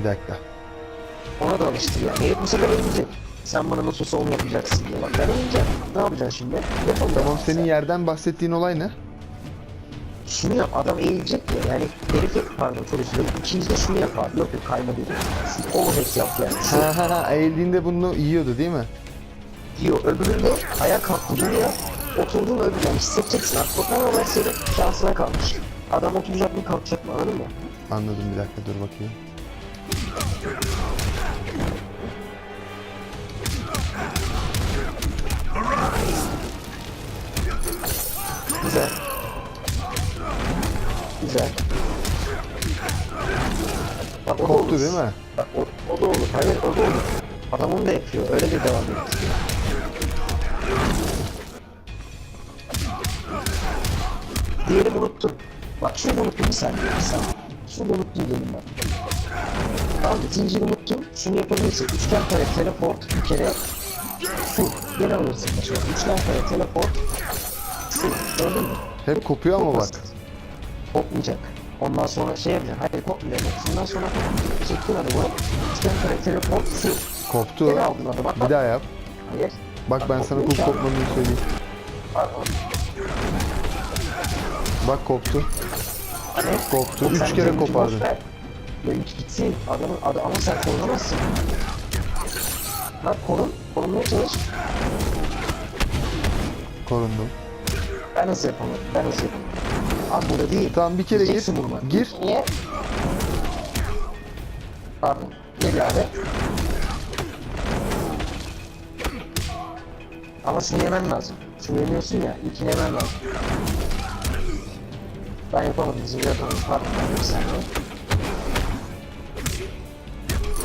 Bir dakika. Ona da alıştır ya. Herif bu sefer ölecek. Sen bana nasıl olsa onu yapacaksın diye. Bak ben öleceğim. Ne yapacaksın şimdi? Yapalım. Tamam senin yerden bahsettiğin olay ne? Şunu yap. Adam eğilecek ya. Yani herifi pardon çok özür dilerim. İkiniz de şunu yap abi. Yok yok kayma dedi. Overhead yap yani. Şu Ha ha ha eğildiğinde bunu yiyordu değil mi? diyor. Öbüründe ayağa kalktı buraya. Oturduğun öbür yani hissedeceksin artık. O tamamen senin şansına kalmış. Adam oturacak mı kalkacak mı anladın mı? Anladım bir dakika dur bakayım. Güzel. Güzel. Bak, o olur. değil mi? Bak o, o da olur. Hayır o da olur. Adam onu da yapıyor. Öyle de devam ediyor. Diğeri unuttum. Bak şunu unuttum bir saniye. Şunu unuttum dedim ben. Tamam ikinciyi unuttum. Şunu yapabilirsin. Üçgen kare teleport bir kere. Su. Geri alırsın. Üçgen kare teleport. Su. Gördün mü? Hep kopuyor ama bak. Kopmayacak. Ondan sonra şey yapacaksın. Hayır kopmayacak. Ondan sonra çektin adamı. Üçgen kare teleport su. Koptu. Geri aldın adamı. Bak, Bir daha yap. Hayır. Bak ben sana kul kopmadığını söyleyeyim. Bak koptu. Koptu. Üç kere ver. Benimki gitsin. Adamın adı ama sen korunamazsın. Bak korun. Korunmaya çalış. Korundum. Ben nasıl yapamam? Ben nasıl yapamam? Abi burada değil. Tamam bir kere gir. Bunu. Gir. Niye? Pardon. Gel abi. Ama şunu yemen lazım. Şunu yemiyorsun ya. İlkini yemen lazım. Ben yapamadım. Yapamadım. Pardon. Bir saniye.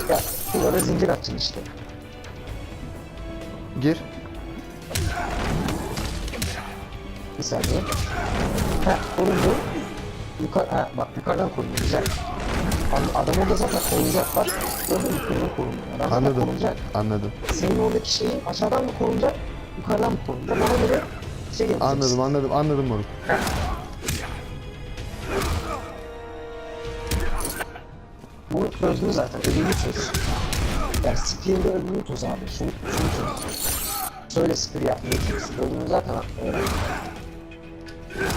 Ya. Şurada zincir atacaksın işte. Gir. Bir saniye. Ha, korundu. Yukarı, ha, bak yukarıdan korundu. Güzel. Adam, adam orada zaten korunacak. Gördün mü? Yukarıdan korundu. Adam Anladım. korunacak. Anladım. Senin oradaki şeyin aşağıdan mı korunacak, yukarıdan mı korunacak? Ona göre şey yapacaksın. Anladım anladım anladım moruk. Bu çözdün zaten. Öbürünü çöz. Yani Spear'de öbürünü çöz abi. Şunu, şunu çöz. Şöyle yapmayı çöz. Öbürünü zaten öğren.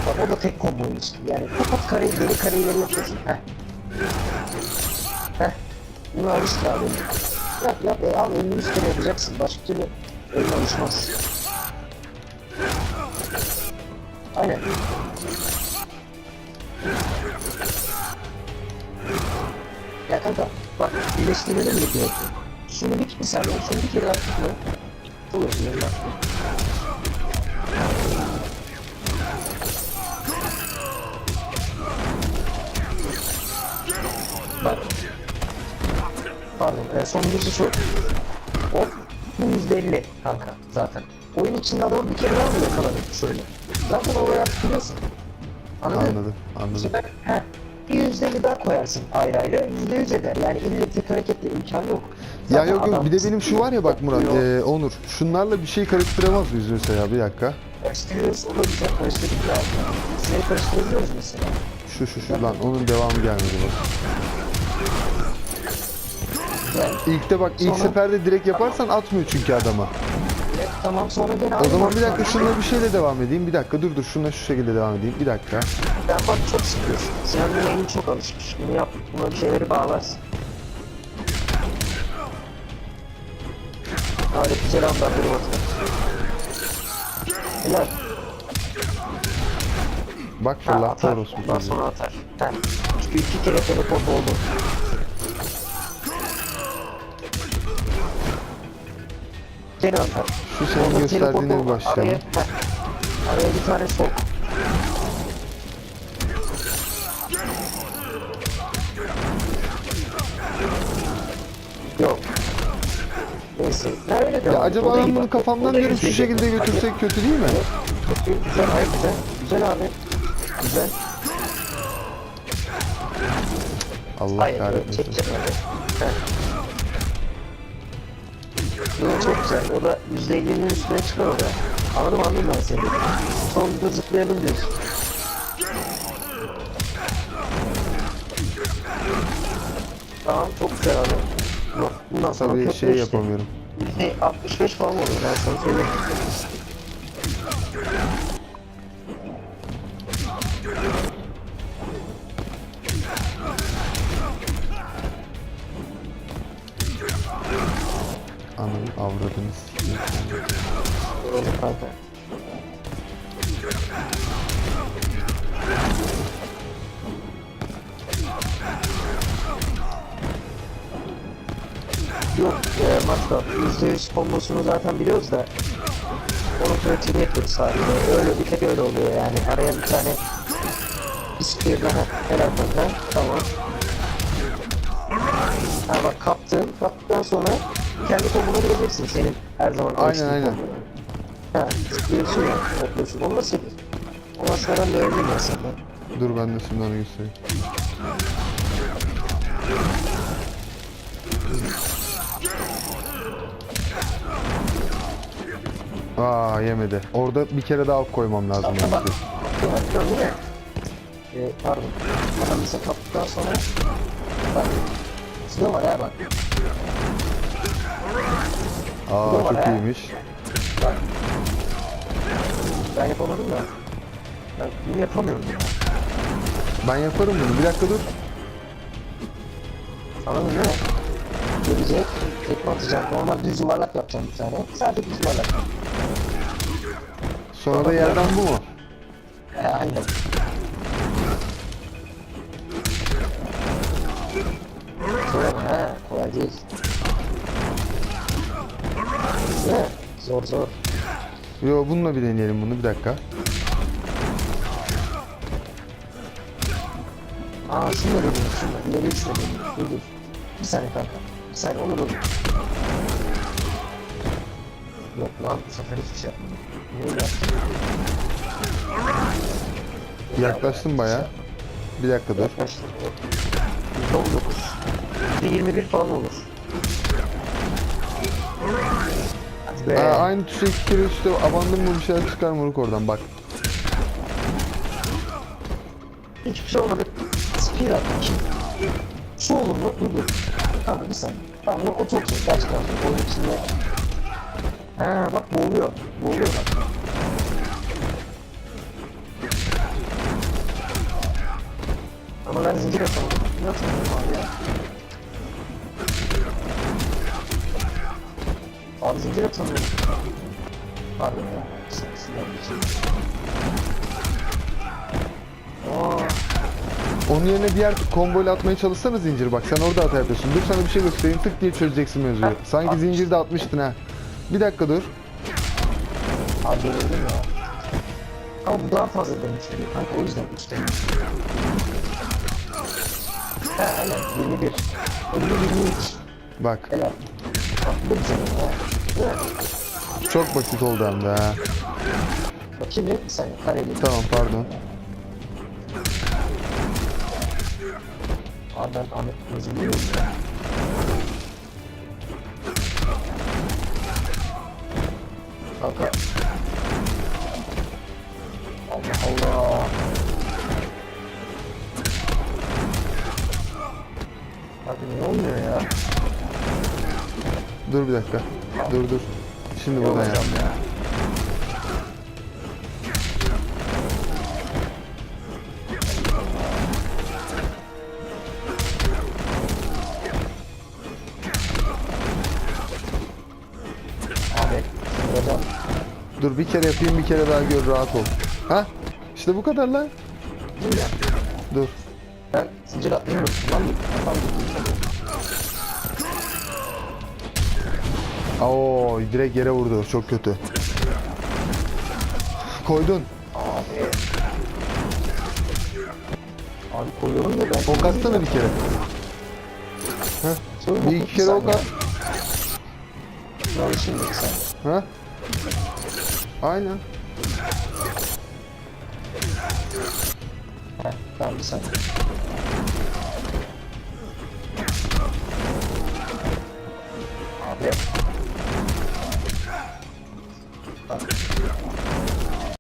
Bak o da tek komboymuş. Yani kapat kareyi, geri kareyi geri yapıyorsun. Heh. Heh. Bunu alıştır abi. Yap yap. E, al elini üstüne yapacaksın. Başka türlü elin alışmaz. Aynen. Ya kanka bak birleştirelim mi diyor. Şunu bir saniye, şunu bir kere daha. Çok özür dilerim bak. Pardon, e, sonuncusu şu. Hop, bu yüzde elli kanka zaten. Oyun içinde adamı bir kere daha mı yakaladık şöyle. Zaten oraya biliyorsun. Anladın? Anladım. Anladım. Süper. Bir yüzde elli daha koyarsın ayrı ayrı. Yüzde yüz eder. Yani illa tek hareketle imkan yok. Ya yok yok bir de benim şu var ya bak Murat, e, Onur. Şunlarla bir şey karıştıramaz mıyız mesela bir dakika. Karıştırıyoruz, onu güzel karıştırdık ya. Seni karıştırabiliyoruz mesela. Şu şu şu lan onun devamı gelmedi bak. Güzel. İlk de bak ilk Sonra- seferde direkt yaparsan atmıyor çünkü adama. Tamam sonra gene O zaman bir dakika şununla bir şeyle devam edeyim. Bir dakika dur dur şununla şu şekilde devam edeyim. Bir dakika. Ben bak çok sıkıyorsun. Sen de elin çok alışmış. Bunu yap, buna bir şeyleri bağlarsın. Aleyküm selam ben bir. Helal. Bak Ha, fırlattı atar. orospu Ondan sonra atar. Ha. Çünkü iki kere teleport oldu. Geri atar. Şu senin gösterdiğine bir başlayalım. Araya. Araya bir tane sok. Yok. Neyse. Devam Ya acaba ben bunu kafamdan iyi şu şekilde götürsek kötü değil mi? Güzel, hayır güzel. Güzel abi. Güzel. Allah kahretmesin. Çekeceğim abi. Heh. Yo, çok güzel. O da %50'nin üstüne çıkar orada. Anladım anladım ben seni. Sonunda zıplayalım diyorsun. Tamam çok güzel abi. Bundan sonra Tabii şey işte. yapamıyorum. Yüzde 65 falan oluyor ben sana söyleyeyim. Ananı avradını. Yok, e, Matka, %100 kombosunu zaten biliyoruz da onun pratiğini yapıyoruz sadece. Öyle bir tek öyle oluyor yani. Araya bir tane istiyor helal kanka. Tamam. Ha bak kaptın. Kaptıktan sonra kendi kombonu bileceksin. Senin her zaman Aynen, aynen. Ha, tıklıyorsun ya, topluyorsun. Onu nasıl yapıyorsun? O ben de öğrendim ben senden. Dur ben de şimdi onu göstereyim. Aa yemedi. Orada bir kere daha koymam lazım. Bak, bak. belki. Bak, gördün mü? Ee, pardon. Adam bize kaptıktan sonra bak. Şurada var ya bak. Aa var çok iyiymiş. Bak. Ben yapamadım da. Ben bunu yapamıyorum ya. Ben yaparım bunu. Bir dakika dur. Anladın mı? Gelecek. Tekme atacağım. Normal düz yuvarlak yapacağım bir tane. Sadece düz yuvarlak. Sonra da yerden bu mu? Ee, aynen. Ama ha. Kolay değil. Zor zor. Yo bununla bir deneyelim bunu bir dakika. Aa şunu da dedim, şunu da. İleri şunu. Dur dur. Bir saniye kanka. Bir saniye olur olur. Yok lan bu sefer hiçbir şey yapmadım. Niye öyle yaptın? Yaklaştım baya. Bir dakika dur. Yaklaştım. Yüzde on dokuz. Yüzde yirmi bir falan olur. Be. Aa, aynı tuşa iki kere işte abandım mı bir şeyler çıkar moruk oradan bak. Hiçbir şey olmadı. Atmak için. Şu olur mu? Dur dur. Tamam bir saniye. Tamam o çok iyi. Gerçekten oyun içinde. Ha bak boğuluyor. Boğuluyor bak. Ama ben zincir. Ne atamadım abi ya? Abi zincir atamadım. Pardon ya. Onun yerine diğer komboyla atmaya çalışsana zincir bak sen orada hata yapıyorsun. Dur sana bir şey göstereyim tık diye çözeceksin mevzuyu. Sanki atmış. zincirde atmıştın ha. Bir dakika dur. Abi öldüm ya. Ama bu daha fazla demiş. Kanka o yüzden 3 demiş. Ha aynen 21. 50 23. Bak Helal. Bak bu güzel. Çok basit oldu hem de bir saniye kareli. Tamam pardon. Abi ben Ahmet ya. Kanka. Allah Allah. Abi ne oluyor ya? Dur bir dakika. Dur dur. Şimdi buradan yap. Ya. Dur bir kere yapayım bir kere daha gör rahat ol. Ha? İşte bu kadar lan. Dur. Ben zincir atmayı unuttum lan. Kafam gitti. Oo direkt yere vurdu. Çok kötü. Koydun. Abi. Koyuyorum da ben. Ok atsana bir kere. Sonra Bir iki kere ok at. Bir şimdi sen. Ha? Aynen. Heh, tamam bir saniye. Abi Okay.